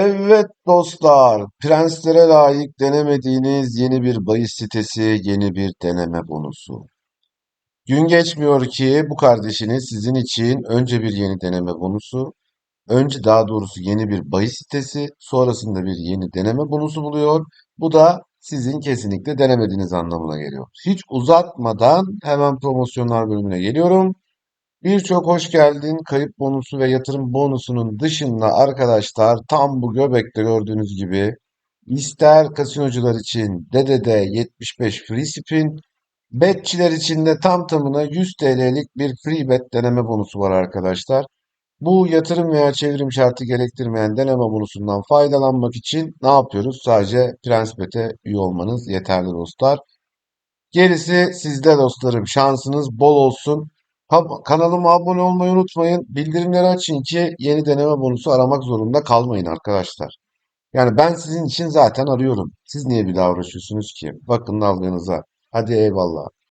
Evet dostlar, prenslere layık denemediğiniz yeni bir bahis sitesi, yeni bir deneme bonusu. Gün geçmiyor ki bu kardeşiniz sizin için önce bir yeni deneme bonusu, önce daha doğrusu yeni bir bahis sitesi, sonrasında bir yeni deneme bonusu buluyor. Bu da sizin kesinlikle denemediğiniz anlamına geliyor. Hiç uzatmadan hemen promosyonlar bölümüne geliyorum. Birçok hoş geldin kayıp bonusu ve yatırım bonusunun dışında arkadaşlar tam bu göbekte gördüğünüz gibi ister kasinocular için DDD 75 free spin, betçiler için de tam tamına 100 TL'lik bir free bet deneme bonusu var arkadaşlar. Bu yatırım veya çevrim şartı gerektirmeyen deneme bonusundan faydalanmak için ne yapıyoruz? Sadece Prensbet'e üye olmanız yeterli dostlar. Gerisi sizde dostlarım. Şansınız bol olsun. Kanalıma abone olmayı unutmayın. Bildirimleri açın ki yeni deneme bonusu aramak zorunda kalmayın arkadaşlar. Yani ben sizin için zaten arıyorum. Siz niye bir daha uğraşıyorsunuz ki? Bakın dalganıza. Hadi eyvallah.